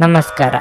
ನಮಸ್ಕಾರ.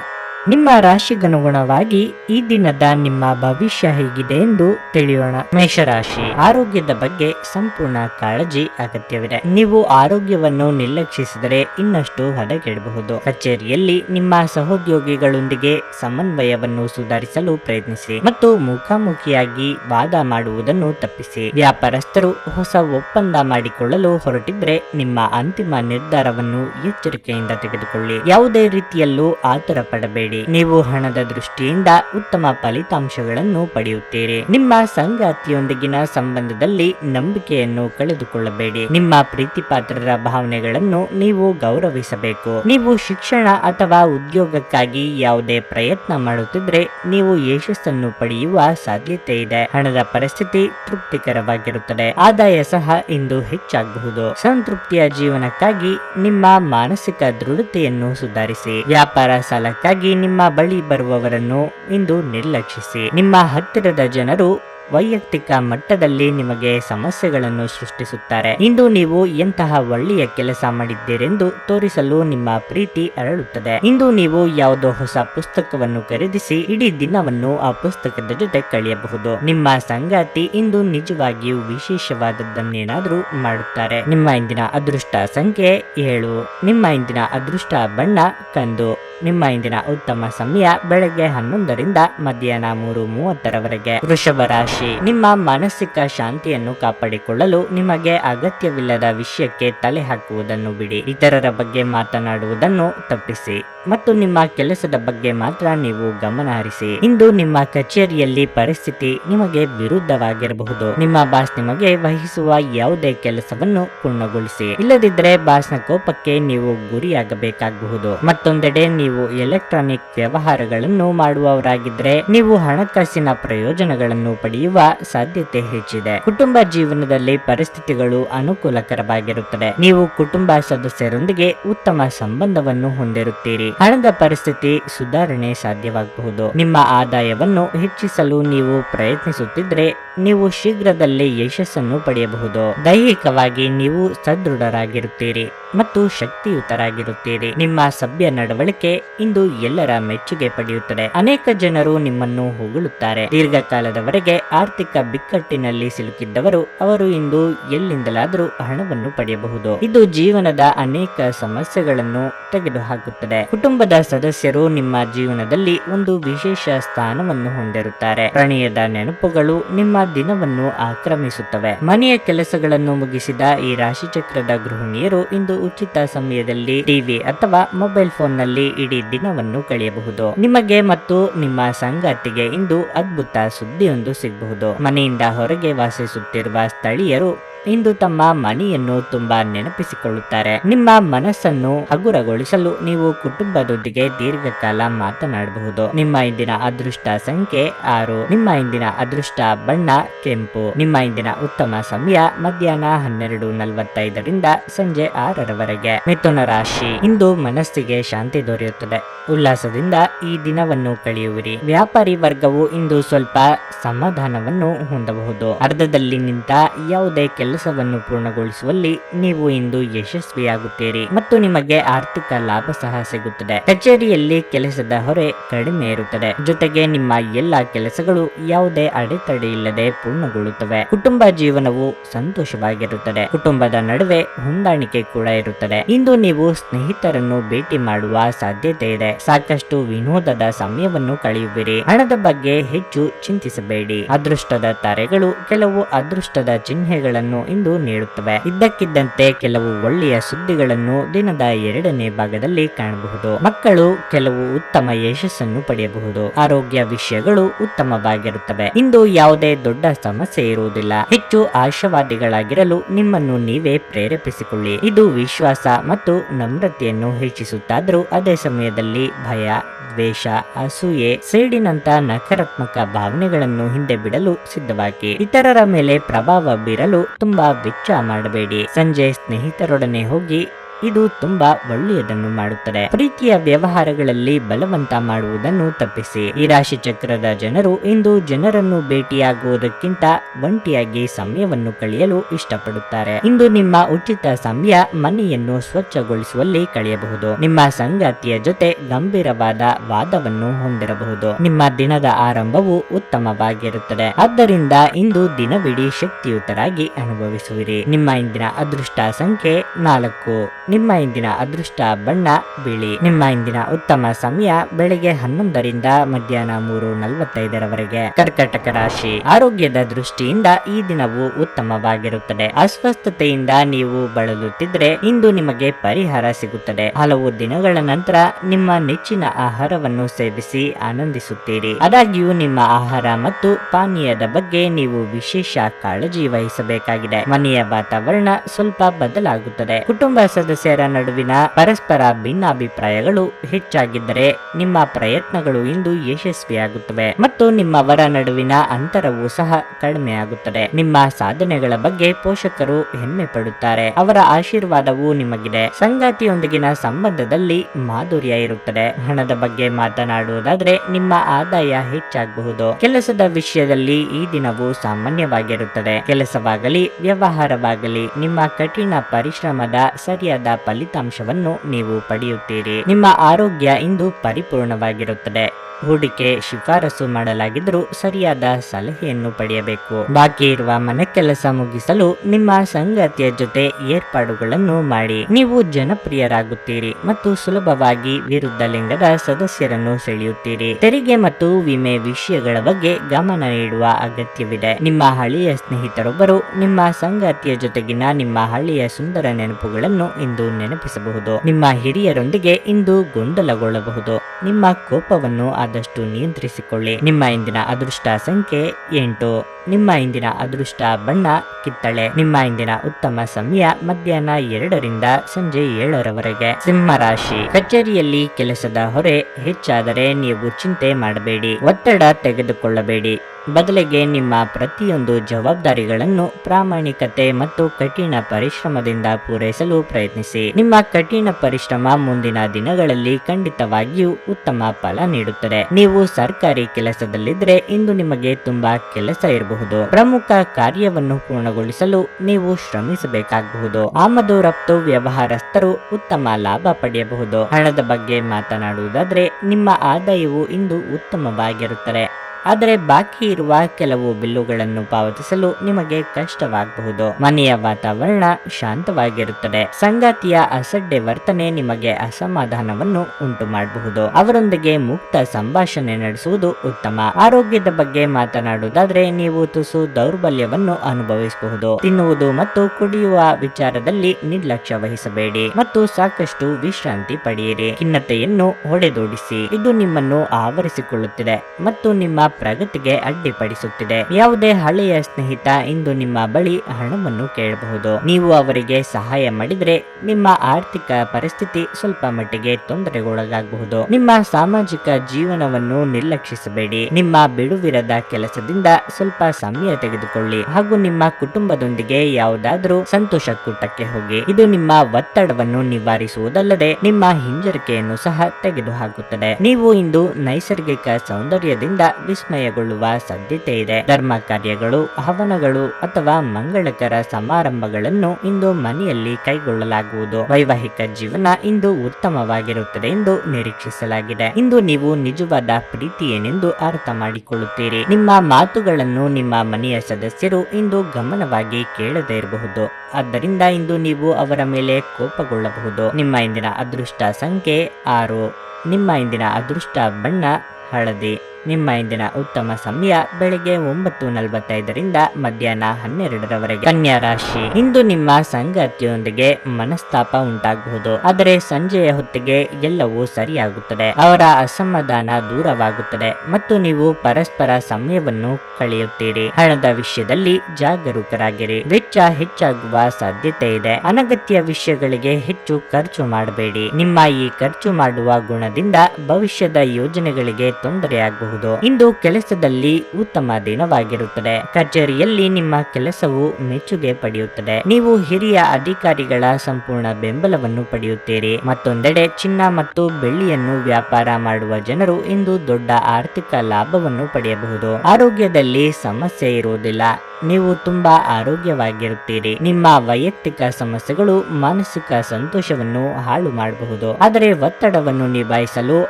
ನಿಮ್ಮ ರಾಶಿಗನುಗುಣವಾಗಿ ಈ ದಿನದ ನಿಮ್ಮ ಭವಿಷ್ಯ ಹೇಗಿದೆ ಎಂದು ತಿಳಿಯೋಣ. ಮೇಷರಾಶಿ, ಆರೋಗ್ಯದ ಬಗ್ಗೆ ಸಂಪೂರ್ಣ ಕಾಳಜಿ ಅಗತ್ಯವಿದೆ. ನೀವು ಆರೋಗ್ಯವನ್ನು ನಿರ್ಲಕ್ಷಿಸಿದರೆ ಇನ್ನಷ್ಟು ಹದಗೆಡಬಹುದು. ಕಚೇರಿಯಲ್ಲಿ ನಿಮ್ಮ ಸಹೋದ್ಯೋಗಿಗಳೊಂದಿಗೆ ಸಮನ್ವಯವನ್ನು ಸುಧಾರಿಸಲು ಪ್ರಯತ್ನಿಸಿ ಮತ್ತು ಮುಖಾಮುಖಿಯಾಗಿ ವಾದ ಮಾಡುವುದನ್ನು ತಪ್ಪಿಸಿ. ವ್ಯಾಪಾರಸ್ಥರು ಹೊಸ ಒಪ್ಪಂದ ಮಾಡಿಕೊಳ್ಳಲು ಹೊರಟಿದ್ರೆ ನಿಮ್ಮ ಅಂತಿಮ ನಿರ್ಧಾರವನ್ನು ಎಚ್ಚರಿಕೆಯಿಂದ ತೆಗೆದುಕೊಳ್ಳಿ. ಯಾವುದೇ ರೀತಿಯಲ್ಲೂ ಆತುರ ಪಡಬೇಡಿ ನೀವು ಹಣದ ದೃಷ್ಟಿಯಿಂದ ಉತ್ತಮ ಫಲಿತಾಂಶಗಳನ್ನು ಪಡೆಯುತ್ತೀರಿ. ನಿಮ್ಮ ಸಂಗಾತಿಯೊಂದಿಗಿನ ಸಂಬಂಧದಲ್ಲಿ ನಂಬಿಕೆಯನ್ನು ಕಳೆದುಕೊಳ್ಳಬೇಡಿ. ನಿಮ್ಮ ಪ್ರೀತಿಪಾತ್ರರ ಭಾವನೆಗಳನ್ನು ನೀವು ಗೌರವಿಸಬೇಕು. ನೀವು ಶಿಕ್ಷಣ ಅಥವಾ ಉದ್ಯೋಗಕ್ಕಾಗಿ ಯಾವುದೇ ಪ್ರಯತ್ನ ಮಾಡುತ್ತಿದ್ರೆ ನೀವು ಯಶಸ್ಸನ್ನು ಪಡೆಯುವ ಸಾಧ್ಯತೆ ಇದೆ. ಹಣದ ಪರಿಸ್ಥಿತಿ ತೃಪ್ತಿಕರವಾಗಿರುತ್ತದೆ. ಆದಾಯ ಸಹ ಇಂದು ಹೆಚ್ಚಾಗಬಹುದು. ಸಂತೃಪ್ತಿಯ ಜೀವನಕ್ಕಾಗಿ ನಿಮ್ಮ ಮಾನಸಿಕ ದೃಢತೆಯನ್ನು ಸುಧಾರಿಸಿ. ವ್ಯಾಪಾರ ಸಾಲಕ್ಕಾಗಿ ನಿಮ್ಮ ಬಳಿ ಬರುವವರನ್ನು ಇಂದು ನಿರ್ಲಕ್ಷಿಸಿ. ನಿಮ್ಮ ಹತ್ತಿರದ ಜನರು ವೈಯಕ್ತಿಕ ಮಟ್ಟದಲ್ಲಿ ನಿಮಗೆ ಸಮಸ್ಯೆಗಳನ್ನು ಸೃಷ್ಟಿಸುತ್ತಾರೆ. ಇಂದು ನೀವು ಎಂತಹ ಒಳ್ಳೆಯ ಕೆಲಸ ಮಾಡಿದ್ದೀರೆಂದು ತೋರಿಸಲು ನಿಮ್ಮ ಪ್ರೀತಿ ಅರಳುತ್ತದೆ. ಇಂದು ನೀವು ಯಾವುದೋ ಹೊಸ ಪುಸ್ತಕವನ್ನು ಖರೀದಿಸಿ, ಇಡೀ ದಿನವನ್ನು ಆ ಪುಸ್ತಕದ ಜೊತೆ ಕಳೆಯಬಹುದು. ನಿಮ್ಮ ಸಂಗಾತಿ ಇಂದು ನಿಜವಾಗಿಯೂ ವಿಶೇಷವಾದದ್ದನ್ನೇನಾದರೂ ಮಾಡುತ್ತಾರೆ. ನಿಮ್ಮ ಇಂದಿನ ಅದೃಷ್ಟ ಸಂಖ್ಯೆ ಏಳು. ನಿಮ್ಮ ಇಂದಿನ ಅದೃಷ್ಟ ಬಣ್ಣ ಕಂದು. ನಿಮ್ಮ ಇಂದಿನ ಉತ್ತಮ ಸಮಯ ಬೆಳಗ್ಗೆ ಹನ್ನೊಂದರಿಂದ ಮಧ್ಯಾಹ್ನ ಮೂರು ಮೂವತ್ತರವರೆಗೆ. ವೃಷಭ ರಾಶಿ ನಿಮ್ಮ ಮಾನಸಿಕ ಶಾಂತಿಯನ್ನು ಕಾಪಾಡಿಕೊಳ್ಳಲು ನಿಮಗೆ ಅಗತ್ಯವಿಲ್ಲದ ವಿಷಯಕ್ಕೆ ತಲೆ ಹಾಕುವುದನ್ನು ಬಿಡಿ. ಇತರರ ಬಗ್ಗೆ ಮಾತನಾಡುವುದನ್ನು ತಪ್ಪಿಸಿ. ಮತ್ತು ನಿಮ್ಮ ಕೆಲಸದ ಬಗ್ಗೆ ಮಾತ್ರ ನೀವು ಗಮನ ಹರಿಸಿ. ಇಂದು ನಿಮ್ಮ ಕಚೇರಿಯಲ್ಲಿ ಪರಿಸ್ಥಿತಿ ನಿಮಗೆ ವಿರುದ್ಧವಾಗಿರಬಹುದು. ನಿಮ್ಮ ಬಾಸ್ ನಿಮಗೆ ವಹಿಸುವ ಯಾವುದೇ ಕೆಲಸವನ್ನು ಪೂರ್ಣಗೊಳಿಸಿ. ಇಲ್ಲದಿದ್ದರೆ ಬಾಸ್ನ ಕೋಪಕ್ಕೆ ನೀವು ಗುರಿಯಾಗಬೇಕಾಗಬಹುದು. ಮತ್ತೊಂದೆಡೆ ನೀವು ಎಲೆಕ್ಟ್ರಾನಿಕ್ ವ್ಯವಹಾರಗಳನ್ನು ಮಾಡುವವರಾಗಿದ್ರೆ ನೀವು ಹಣಕಾಸಿನ ಪ್ರಯೋಜನಗಳನ್ನು ಪಡೆಯುವ ಸಾಧ್ಯತೆ ಹೆಚ್ಚಿದೆ. ಕುಟುಂಬ ಜೀವನದಲ್ಲಿ ಪರಿಸ್ಥಿತಿಗಳು ಅನುಕೂಲಕರವಾಗಿರುತ್ತದೆ. ನೀವು ಕುಟುಂಬ ಸದಸ್ಯರೊಂದಿಗೆ ಉತ್ತಮ ಸಂಬಂಧವನ್ನು ಹೊಂದಿರುತ್ತೀರಿ. ಹಣದ ಪರಿಸ್ಥಿತಿ ಸುಧಾರಣೆ ಸಾಧ್ಯವಾಗಬಹುದು. ನಿಮ್ಮ ಆದಾಯವನ್ನು ಹೆಚ್ಚಿಸಲು ನೀವು ಪ್ರಯತ್ನಿಸುತ್ತಿದ್ರೆ ನೀವು ಶೀಘ್ರದಲ್ಲೇ ಯಶಸ್ಸನ್ನು ಪಡೆಯಬಹುದು. ದೈಹಿಕವಾಗಿ ನೀವು ಸದೃಢರಾಗಿರುತ್ತೀರಿ ಮತ್ತು ಶಕ್ತಿಯುತರಾಗಿರುತ್ತೀರಿ. ನಿಮ್ಮ ಸಭ್ಯ ನಡವಳಿಕೆ ಇಂದು ಎಲ್ಲರ ಮೆಚ್ಚುಗೆ ಪಡೆಯುತ್ತದೆ. ಅನೇಕ ಜನರು ನಿಮ್ಮನ್ನು ಹೊಗಳುತ್ತಾರೆ. ದೀರ್ಘಕಾಲದವರೆಗೆ ಆರ್ಥಿಕ ಬಿಕ್ಕಟ್ಟಿನಲ್ಲಿ ಸಿಲುಕಿದ್ದವರು ಅವರು ಇಂದು ಎಲ್ಲಿಂದಲಾದರೂ ಹಣವನ್ನು ಪಡೆಯಬಹುದು. ಇದು ಜೀವನದ ಅನೇಕ ಸಮಸ್ಯೆಗಳನ್ನು ತೆಗೆದುಹಾಕುತ್ತದೆ. ಕುಟುಂಬದ ಸದಸ್ಯರು ನಿಮ್ಮ ಜೀವನದಲ್ಲಿ ಒಂದು ವಿಶೇಷ ಸ್ಥಾನವನ್ನು ಹೊಂದಿರುತ್ತಾರೆ. ಪ್ರಣಯದ ನೆನಪುಗಳು ನಿಮ್ಮ ದಿನವನ್ನು ಆಕ್ರಮಿಸುತ್ತವೆ. ಮನೆಯ ಕೆಲಸಗಳನ್ನು ಮುಗಿಸಿದ ಈ ರಾಶಿಚಕ್ರದ ಗೃಹಿಣಿಯರು ಇಂದು ಉಚಿತ ಸಮಯದಲ್ಲಿ ಟಿವಿ ಅಥವಾ ಮೊಬೈಲ್ ಫೋನ್ನಲ್ಲಿ ಇಡೀ ದಿನವನ್ನು ಕಳೆಯಬಹುದು. ನಿಮಗೆ ಮತ್ತು ನಿಮ್ಮ ಸಂಗಾತಿಗೆ ಇಂದು ಅದ್ಭುತ ಸುದ್ದಿಯೊಂದು ಸಿಗಬಹುದು. ಮನೆಯಿಂದ ಹೊರಗೆ ವಾಸಿಸುತ್ತಿರುವ ಸ್ಥಳೀಯರು ಇಂದು ತಮ್ಮ ಮನೆಯನ್ನು ತುಂಬಾ ನೆನಪಿಸಿಕೊಳ್ಳುತ್ತಾರೆ. ನಿಮ್ಮ ಮನಸ್ಸನ್ನು ಹಗುರಗೊಳಿಸಲು ನೀವು ಕುಟುಂಬದೊಂದಿಗೆ ದೀರ್ಘಕಾಲ ಮಾತನಾಡಬಹುದು. ನಿಮ್ಮ ಇಂದಿನ ಅದೃಷ್ಟ ಸಂಖ್ಯೆ ಆರು. ನಿಮ್ಮ ಇಂದಿನ ಅದೃಷ್ಟ ಬಣ್ಣ ಕೆಂಪು. ನಿಮ್ಮ ಇಂದಿನ ಉತ್ತಮ ಸಮಯ ಮಧ್ಯಾಹ್ನ ಹನ್ನೆರಡು ನಲವತ್ತೈದರಿಂದ ಸಂಜೆ ಆರರವರೆಗೆ. ಮಿಥುನ ರಾಶಿ. ಇಂದು ಮನಸ್ಸಿಗೆ ಶಾಂತಿ ದೊರೆಯುತ್ತದೆ. ಉಲ್ಲಾಸದಿಂದ ಈ ದಿನವನ್ನು ಕಳೆಯುವಿರಿ. ವ್ಯಾಪಾರಿ ವರ್ಗವು ಇಂದು ಸ್ವಲ್ಪ ಸಮಾಧಾನವನ್ನು ಹೊಂದಬಹುದು. ಅರ್ಧದಲ್ಲಿ ನಿಂತ ಯಾವುದೇ ಕೆಲಸವನ್ನು ಪೂರ್ಣಗೊಳಿಸುವಲ್ಲಿ ನೀವು ಇಂದು ಯಶಸ್ವಿಯಾಗುತ್ತೀರಿ ಮತ್ತು ನಿಮಗೆ ಆರ್ಥಿಕ ಲಾಭ ಸಹ ಸಿಗುತ್ತದೆ. ಕಚೇರಿಯಲ್ಲಿ ಕೆಲಸದ ಹೊರೆ ಕಡಿಮೆ ಇರುತ್ತದೆ. ಜೊತೆಗೆ ನಿಮ್ಮ ಎಲ್ಲಾ ಕೆಲಸಗಳು ಯಾವುದೇ ಅಡೆತಡೆ ಇಲ್ಲದೆ ಪೂರ್ಣಗೊಳ್ಳುತ್ತವೆ. ಕುಟುಂಬ ಜೀವನವು ಸಂತೋಷವಾಗಿರುತ್ತದೆ. ಕುಟುಂಬದ ನಡುವೆ ಹೊಂದಾಣಿಕೆ ಕೂಡ ಇರುತ್ತದೆ. ಇಂದು ನೀವು ಸ್ನೇಹಿತರನ್ನು ಭೇಟಿ ಮಾಡುವ ಸಾಧ್ಯತೆ ಇದೆ. ಸಾಕಷ್ಟು ವಿನೋದದ ಸಮಯವನ್ನು ಕಳೆಯುವಿರಿ. ಹಣದ ಬಗ್ಗೆ ಹೆಚ್ಚು ಚಿಂತಿಸಬೇಡಿ. ಅದೃಷ್ಟದ ತಾರೆಗಳು ಕೆಲವು ಅದೃಷ್ಟದ ಚಿಹ್ನೆಗಳನ್ನು ಇಂದು ನೀಡುತ್ತವೆ. ಇದ್ದಕ್ಕಿದ್ದಂತೆ ಕೆಲವು ಒಳ್ಳೆಯ ಸುದ್ದಿಗಳನ್ನು ದಿನದ ಎರಡನೇ ಭಾಗದಲ್ಲಿ ಕಾಣಬಹುದು. ಮಕ್ಕಳು ಕೆಲವು ಉತ್ತಮ ಯಶಸ್ಸನ್ನು ಪಡೆಯಬಹುದು. ಆರೋಗ್ಯ ವಿಷಯಗಳು ಉತ್ತಮವಾಗಿರುತ್ತವೆ. ಇಂದು ಯಾವುದೇ ದೊಡ್ಡ ಸಮಸ್ಯೆ ಇರುವುದಿಲ್ಲ. ಹೆಚ್ಚು ಆಶಾವಾದಿಗಳಾಗಿರಲು ನಿಮ್ಮನ್ನು ನೀವೇ ಪ್ರೇರೇಪಿಸಿಕೊಳ್ಳಿ. ಇದು ವಿಶ್ವಾಸ ಮತ್ತು ನಮ್ರತೆಯನ್ನು ಹೆಚ್ಚಿಸುತ್ತಾದರೂ ಅದೇ ಸಮಯದಲ್ಲಿ ಭಯ, ದ್ವೇಷ, ಅಸೂಯೆ, ಸೇಡಿನಂತ ನಕಾರಾತ್ಮಕ ಭಾವನೆಗಳನ್ನು ಹಿಂದೆ ಬಿಡಲು ಸಿದ್ಧವಾಗಿ. ಇತರರ ಮೇಲೆ ಪ್ರಭಾವ ಬೀರಲು ತುಂಬಾ ವೆಚ್ಚ ಮಾಡಬೇಡಿ. ಸಂಜೆ ಸ್ನೇಹಿತರೊಡನೆ ಹೋಗಿ ಇದು ತುಂಬಾ ಒಳ್ಳೆಯದನ್ನು ಮಾಡುತ್ತದೆ. ಪ್ರೀತಿಯ ವ್ಯವಹಾರಗಳಲ್ಲಿ ಬಲವಂತ ಮಾಡುವುದನ್ನು ತಪ್ಪಿಸಿ. ಈ ರಾಶಿ ಚಕ್ರದ ಜನರು ಇಂದು ಜನರನ್ನು ಭೇಟಿಯಾಗುವುದಕ್ಕಿಂತ ಒಂಟಿಯಾಗಿ ಸಮಯವನ್ನು ಕಳೆಯಲು ಇಷ್ಟಪಡುತ್ತಾರೆ. ಇಂದು ನಿಮ್ಮ ಉಚಿತ ಸಮಯ ಮನೆಯನ್ನು ಸ್ವಚ್ಛಗೊಳಿಸುವಲ್ಲಿ ಕಳೆಯಬಹುದು. ನಿಮ್ಮ ಸಂಗಾತಿಯ ಜೊತೆ ಗಂಭೀರವಾದ ವಾದವನ್ನು ಹೊಂದಿರಬಹುದು. ನಿಮ್ಮ ದಿನದ ಆರಂಭವು ಉತ್ತಮವಾಗಿರುತ್ತದೆ. ಆದ್ದರಿಂದ ಇಂದು ದಿನವಿಡೀ ಶಕ್ತಿಯುತರಾಗಿ ಅನುಭವಿಸುವಿರಿ. ನಿಮ್ಮ ಇಂದಿನ ಅದೃಷ್ಟ ಸಂಖ್ಯೆ ನಾಲ್ಕು. ನಿಮ್ಮ ಇಂದಿನ ಅದೃಷ್ಟ ಬಣ್ಣ, ಬಿಳಿ. ನಿಮ್ಮ ಇಂದಿನ ಉತ್ತಮ ಸಮಯ ಬೆಳಿಗ್ಗೆ ಹನ್ನೊಂದರಿಂದ ಮಧ್ಯಾಹ್ನ ಮೂರು ನಲವತ್ತೈದರವರೆಗೆ. ಕರ್ಕಟಕ ರಾಶಿ. ಆರೋಗ್ಯದ ದೃಷ್ಟಿಯಿಂದ ಈ ದಿನವು ಉತ್ತಮವಾಗಿರುತ್ತದೆ. ಅಸ್ವಸ್ಥತೆಯಿಂದ ನೀವು ಬಳಲುತ್ತಿದ್ರೆ ಇಂದು ನಿಮಗೆ ಪರಿಹಾರ ಸಿಗುತ್ತದೆ. ಹಲವು ದಿನಗಳ ನಂತರ ನಿಮ್ಮ ನೆಚ್ಚಿನ ಆಹಾರವನ್ನು ಸೇವಿಸಿ ಆನಂದಿಸುತ್ತೀರಿ. ಆದಾಗ್ಯೂ ನಿಮ್ಮ ಆಹಾರ ಮತ್ತು ಪಾನೀಯದ ಬಗ್ಗೆ ನೀವು ವಿಶೇಷ ಕಾಳಜಿ ವಹಿಸಬೇಕಾಗಿದೆ. ಮನೆಯ ವಾತಾವರಣ ಸ್ವಲ್ಪ ಬದಲಾಗುತ್ತದೆ. ಕುಟುಂಬ ಸದಸ್ಯರ ನಡುವಿನ ಪರಸ್ಪರ ಭಿನ್ನಾಭಿಪ್ರಾಯಗಳು ಹೆಚ್ಚಾಗಿದ್ದರೆ ನಿಮ್ಮ ಪ್ರಯತ್ನಗಳು ಇಂದು ಯಶಸ್ವಿಯಾಗುತ್ತವೆ ಮತ್ತು ನಿಮ್ಮವರ ನಡುವಿನ ಅಂತರವು ಸಹ ಕಡಿಮೆಯಾಗುತ್ತದೆ. ನಿಮ್ಮ ಸಾಧನೆಗಳ ಬಗ್ಗೆ ಪೋಷಕರು ಹೆಮ್ಮೆ ಪಡುತ್ತಾರೆ. ಅವರ ಆಶೀರ್ವಾದವು ನಿಮಗಿದೆ. ಸಂಗಾತಿಯೊಂದಿಗಿನ ಸಂಬಂಧದಲ್ಲಿ ಮಾಧುರ್ಯ ಇರುತ್ತದೆ. ಹಣದ ಬಗ್ಗೆ ಮಾತನಾಡುವುದಾದ್ರೆ ನಿಮ್ಮ ಆದಾಯ ಹೆಚ್ಚಾಗಬಹುದು. ಕೆಲಸದ ವಿಷಯದಲ್ಲಿ ಈ ದಿನವು ಸಾಮಾನ್ಯವಾಗಿರುತ್ತದೆ. ಕೆಲಸವಾಗಲಿ, ವ್ಯವಹಾರವಾಗಲಿ, ನಿಮ್ಮ ಕಠಿಣ ಪರಿಶ್ರಮದ ಸರಿಯಾದ ಫಲಿತಾಂಶವನ್ನು ನೀವು ಪಡೆಯುತ್ತೀರಿ. ನಿಮ್ಮ ಆರೋಗ್ಯ ಇಂದು ಪರಿಪೂರ್ಣವಾಗಿರುತ್ತದೆ. ಹೂಡಿಕೆ ಶಿಫಾರಸು ಮಾಡಲಾಗಿದ್ದರೂ ಸರಿಯಾದ ಸಲಹೆಯನ್ನು ಪಡೆಯಬೇಕು. ಬಾಕಿ ಇರುವ ಮನೆ ಕೆಲಸ ಮುಗಿಸಲು ನಿಮ್ಮ ಸಂಗಾತಿಯ ಜೊತೆ ಏರ್ಪಾಡುಗಳನ್ನು ಮಾಡಿ. ನೀವು ಜನಪ್ರಿಯರಾಗುತ್ತೀರಿ ಮತ್ತು ಸುಲಭವಾಗಿ ವಿರುದ್ಧ ಲಿಂಗದ ಸದಸ್ಯರನ್ನು ಸೆಳೆಯುತ್ತೀರಿ. ತೆರಿಗೆ ಮತ್ತು ವಿಮೆ ವಿಷಯಗಳ ಬಗ್ಗೆ ಗಮನ ನೀಡುವ ಅಗತ್ಯವಿದೆ. ನಿಮ್ಮ ಹಳೆಯ ಸ್ನೇಹಿತರೊಬ್ಬರು ನಿಮ್ಮ ಸಂಗಾತಿಯ ಜೊತೆಗಿನ ನಿಮ್ಮ ಹಳೆಯ ಸುಂದರ ನೆನಪುಗಳನ್ನು ಇಂದು ನೆನಪಿಸಬಹುದು. ನಿಮ್ಮ ಹಿರಿಯರೊಂದಿಗೆ ಇಂದು ಗೊಂದಲಗೊಳ್ಳಬಹುದು. ನಿಮ್ಮ ಕೋಪವನ್ನು ಆದಷ್ಟು ನಿಯಂತ್ರಿಸಿಕೊಳ್ಳಿ. ನಿಮ್ಮ ಇಂದಿನ ಅದೃಷ್ಟ ಸಂಖ್ಯೆ ಎಂಟು. ನಿಮ್ಮ ಇಂದಿನ ಅದೃಷ್ಟ ಬಣ್ಣ ಕಿತ್ತಳೆ. ನಿಮ್ಮ ಇಂದಿನ ಉತ್ತಮ ಸಮಯ ಮಧ್ಯಾಹ್ನ ಎರಡರಿಂದ ಸಂಜೆ ಏಳರವರೆಗೆ. ಸಿಂಹ ರಾಶಿ. ಕಚೇರಿಯಲ್ಲಿ ಕೆಲಸದ ಹೊರೆ ಹೆಚ್ಚಾದರೆ ನೀವು ಚಿಂತೆ ಮಾಡಬೇಡಿ. ಒತ್ತಡ ತೆಗೆದುಕೊಳ್ಳಬೇಡಿ. ಬದಲಿಗೆ ನಿಮ್ಮ ಪ್ರತಿಯೊಂದು ಜವಾಬ್ದಾರಿಗಳನ್ನು ಪ್ರಾಮಾಣಿಕತೆ ಮತ್ತು ಕಠಿಣ ಪರಿಶ್ರಮದಿಂದ ಪೂರೈಸಲು ಪ್ರಯತ್ನಿಸಿ. ನಿಮ್ಮ ಕಠಿಣ ಪರಿಶ್ರಮ ಮುಂದಿನ ದಿನಗಳಲ್ಲಿ ಖಂಡಿತವಾಗಿಯೂ ಉತ್ತಮ ಫಲ ನೀಡುತ್ತದೆ. ನೀವು ಸರ್ಕಾರಿ ಕೆಲಸದಲ್ಲಿದ್ದರೆ ಇಂದು ನಿಮಗೆ ತುಂಬಾ ಕೆಲಸ ಇರಬಹುದು. ಪ್ರಮುಖ ಕಾರ್ಯವನ್ನು ಪೂರ್ಣಗೊಳಿಸಲು ನೀವು ಶ್ರಮಿಸಬೇಕಾಗಬಹುದು. ಆಮದು ರಫ್ತು ವ್ಯವಹಾರಸ್ಥರು ಉತ್ತಮ ಲಾಭ ಪಡೆಯಬಹುದು. ಹಣದ ಬಗ್ಗೆ ಮಾತನಾಡುವುದಾದ್ರೆ ನಿಮ್ಮ ಆದಾಯವು ಇಂದು ಉತ್ತಮವಾಗಿರುತ್ತದೆ. ಆದರೆ ಬಾಕಿ ಇರುವ ಕೆಲವು ಬಿಲ್ಲುಗಳನ್ನು ಪಾವತಿಸಲು ನಿಮಗೆ ಕಷ್ಟವಾಗಬಹುದು. ಮನೆಯ ವಾತಾವರಣ ಶಾಂತವಾಗಿರುತ್ತದೆ. ಸಂಗಾತಿಯ ಅಸಡ್ಡೆ ವರ್ತನೆ ನಿಮಗೆ ಅಸಮಾಧಾನವನ್ನು ಉಂಟು ಮಾಡಬಹುದು ಅವರೊಂದಿಗೆ ಮುಕ್ತ ಸಂಭಾಷಣೆ ನಡೆಸುವುದು ಉತ್ತಮ. ಆರೋಗ್ಯದ ಬಗ್ಗೆ ಮಾತನಾಡುವುದಾದ್ರೆ ನೀವು ತುಸು ದೌರ್ಬಲ್ಯವನ್ನು ಅನುಭವಿಸಬಹುದು. ತಿನ್ನುವುದು ಮತ್ತು ಕುಡಿಯುವ ವಿಚಾರದಲ್ಲಿ ನಿರ್ಲಕ್ಷ್ಯ ವಹಿಸಬೇಡಿ ಮತ್ತು ಸಾಕಷ್ಟು ವಿಶ್ರಾಂತಿ ಪಡೆಯಿರಿ. ಖಿನ್ನತೆಯನ್ನು ಹೊಡೆದೋಡಿಸಿ. ಇದು ನಿಮ್ಮನ್ನು ಆವರಿಸಿಕೊಳ್ಳುತ್ತಿದೆ ಮತ್ತು ನಿಮ್ಮ ಪ್ರಗತಿಗೆ ಅಡ್ಡಿಪಡಿಸುತ್ತಿದೆ. ಯಾವುದೇ ಹಳೆಯ ಸ್ನೇಹಿತ ಇಂದು ನಿಮ್ಮ ಬಳಿ ಹಣವನ್ನು ಕೇಳಬಹುದು. ನೀವು ಅವರಿಗೆ ಸಹಾಯ ಮಾಡಿದ್ರೆ ನಿಮ್ಮ ಆರ್ಥಿಕ ಪರಿಸ್ಥಿತಿ ಸ್ವಲ್ಪ ಮಟ್ಟಿಗೆ ತೊಂದರೆಗೊಳಗಾಗಬಹುದು. ನಿಮ್ಮ ಸಾಮಾಜಿಕ ಜೀವನವನ್ನು ನಿರ್ಲಕ್ಷಿಸಬೇಡಿ. ನಿಮ್ಮ ಬಿಡುವಿರದ ಕೆಲಸದಿಂದ ಸ್ವಲ್ಪ ಸಮಯ ತೆಗೆದುಕೊಳ್ಳಿ. ಹಾಗೂ ನಿಮ್ಮ ಕುಟುಂಬದೊಂದಿಗೆ ಯಾವುದಾದ್ರೂ ಸಂತೋಷ ಕೂಟಕ್ಕೆ ಹೋಗಿ. ಇದು ನಿಮ್ಮ ಒತ್ತಡವನ್ನು ನಿವಾರಿಸುವುದಲ್ಲದೆ ನಿಮ್ಮ ಹಿಂಜರಿಕೆಯನ್ನು ಸಹ ತೆಗೆದುಹಾಕುತ್ತದೆ. ನೀವು ಇಂದು ನೈಸರ್ಗಿಕ ಸೌಂದರ್ಯದಿಂದ ವಿಸ್ಮಯಗೊಳ್ಳುವ ಸಾಧ್ಯತೆ ಇದೆ. ಧರ್ಮ ಕಾರ್ಯಗಳು, ಹವನಗಳು ಅಥವಾ ಮಂಗಳಕರ ಸಮಾರಂಭಗಳನ್ನು ಇಂದು ಮನೆಯಲ್ಲಿ ಕೈಗೊಳ್ಳಲಾಗುವುದು. ವೈವಾಹಿಕ ಜೀವನ ಇಂದು ಉತ್ತಮವಾಗಿರುತ್ತದೆ ಎಂದು ನಿರೀಕ್ಷಿಸಲಾಗಿದೆ. ಇಂದು ನೀವು ನಿಜವಾದ ಪ್ರೀತಿ ಏನೆಂದು ಅರ್ಥ ಮಾಡಿಕೊಳ್ಳುತ್ತೀರಿ. ನಿಮ್ಮ ಮಾತುಗಳನ್ನು ನಿಮ್ಮ ಮನೆಯ ಸದಸ್ಯರು ಇಂದು ಗಮನವಾಗಿ ಕೇಳದೇ ಇರಬಹುದು. ಆದ್ದರಿಂದ ಇಂದು ನೀವು ಅವರ ಮೇಲೆ ಕೋಪಗೊಳ್ಳಬಹುದು. ನಿಮ್ಮ ಇಂದಿನ ಅದೃಷ್ಟ ಸಂಖ್ಯೆ ಆರು. ನಿಮ್ಮ ಇಂದಿನ ಅದೃಷ್ಟ ಬಣ್ಣ ಹಳದಿ. ನಿಮ್ಮ ಇಂದಿನ ಉತ್ತಮ ಸಮಯ ಬೆಳಿಗ್ಗೆ ಒಂಬತ್ತು ನಲವತ್ತೈದರಿಂದ ಮಧ್ಯಾಹ್ನ ಹನ್ನೆರಡರವರೆಗೆ. ಕನ್ಯಾ ರಾಶಿ. ಇಂದು ನಿಮ್ಮ ಸಂಗಾತಿಯೊಂದಿಗೆ ಮನಸ್ತಾಪ ಉಂಟಾಗಬಹುದು. ಆದರೆ ಸಂಜೆಯ ಹೊತ್ತಿಗೆ ಎಲ್ಲವೂ ಸರಿಯಾಗುತ್ತದೆ. ಅವರ ಅಸಮಾಧಾನ ದೂರವಾಗುತ್ತದೆ ಮತ್ತು ನೀವು ಪರಸ್ಪರ ಸಮಯವನ್ನು ಕಳೆಯುತ್ತೀರಿ. ಹಣದ ವಿಷಯದಲ್ಲಿ ಜಾಗರೂಕರಾಗಿರಿ. ವೆಚ್ಚ ಹೆಚ್ಚಾಗುವ ಸಾಧ್ಯತೆ ಇದೆ. ಅನಗತ್ಯ ವಿಷಯಗಳಿಗೆ ಹೆಚ್ಚು ಖರ್ಚು ಮಾಡಬೇಡಿ. ನಿಮ್ಮ ಈ ಖರ್ಚು ಮಾಡುವ ಗುಣದಿಂದ ಭವಿಷ್ಯದ ಯೋಜನೆಗಳಿಗೆ ತೊಂದರೆಯಾಗಬಹುದು. ಮಾಡಬಹುದು ಇಂದು ಕೆಲಸದಲ್ಲಿ ಉತ್ತಮ ದಿನವಾಗಿರುತ್ತದೆ. ಕಚೇರಿಯಲ್ಲಿ ನಿಮ್ಮ ಕೆಲಸವು ಮೆಚ್ಚುಗೆ ಪಡೆಯುತ್ತದೆ. ನೀವು ಹಿರಿಯ ಅಧಿಕಾರಿಗಳ ಸಂಪೂರ್ಣ ಬೆಂಬಲವನ್ನು ಪಡೆಯುತ್ತೀರಿ. ಮತ್ತೊಂದೆಡೆ ಚಿನ್ನ ಮತ್ತು ಬೆಳ್ಳಿಯನ್ನು ವ್ಯಾಪಾರ ಮಾಡುವ ಜನರು ಇಂದು ದೊಡ್ಡ ಆರ್ಥಿಕ ಲಾಭವನ್ನು ಪಡೆಯಬಹುದು. ಆರೋಗ್ಯದಲ್ಲಿ ಸಮಸ್ಯೆ ಇರುವುದಿಲ್ಲ. ನೀವು ತುಂಬಾ ಆರೋಗ್ಯವಾಗಿರುತ್ತೀರಿ. ನಿಮ್ಮ ವೈಯಕ್ತಿಕ ಸಮಸ್ಯೆಗಳು ಮಾನಸಿಕ ಸಂತೋಷವನ್ನು ಹಾಳು ಮಾಡಬಹುದು. ಆದರೆ ಒತ್ತಡವನ್ನು ನಿಭಾಯಿಸಲು